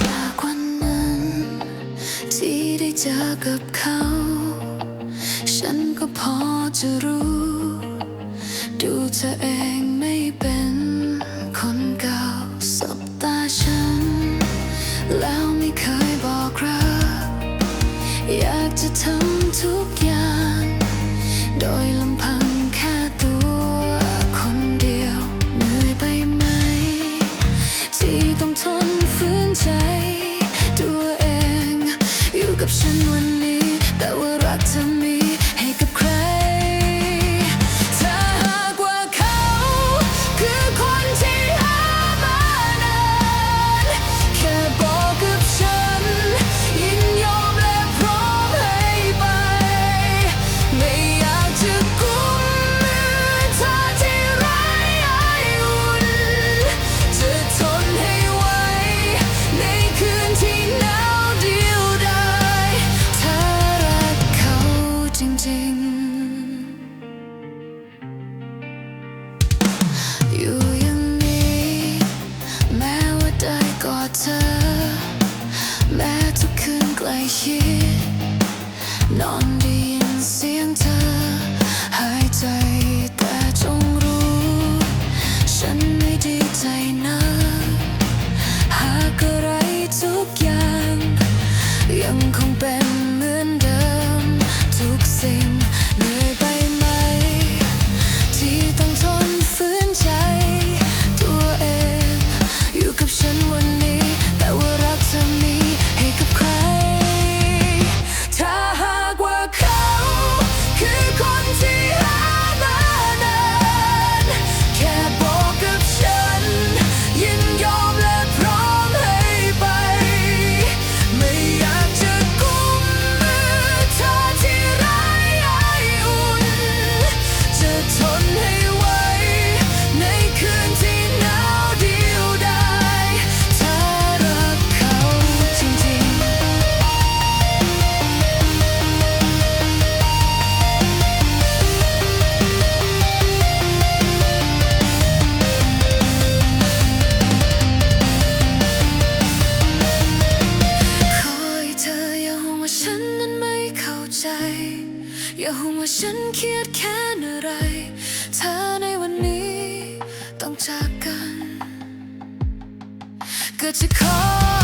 จากวันนั้นที่ได้เจอกับเขา ก็พอจะรู้ ดูเธอเองไม่เป็นคนเก่าสบตาฉัน แล้วไม่เคยบอกรัก อยากจะทำทุกอย่าง โดยลำพังแค่ตัวคนเดียวเหนื่อยไปไหม ที่ต้องทนฝืนใจ ตัวเอง อยู่กับฉันวันนี้ แต่ว่ารักเธอมี ดเธอ แม้ทุกคืนใกล้ชิดนอนได้ยินเสียง ใจ อย่าห่วงว่าฉันเครียดแค่อะไร เธอในวันนี้ต้องจากกัน ก็จะขอ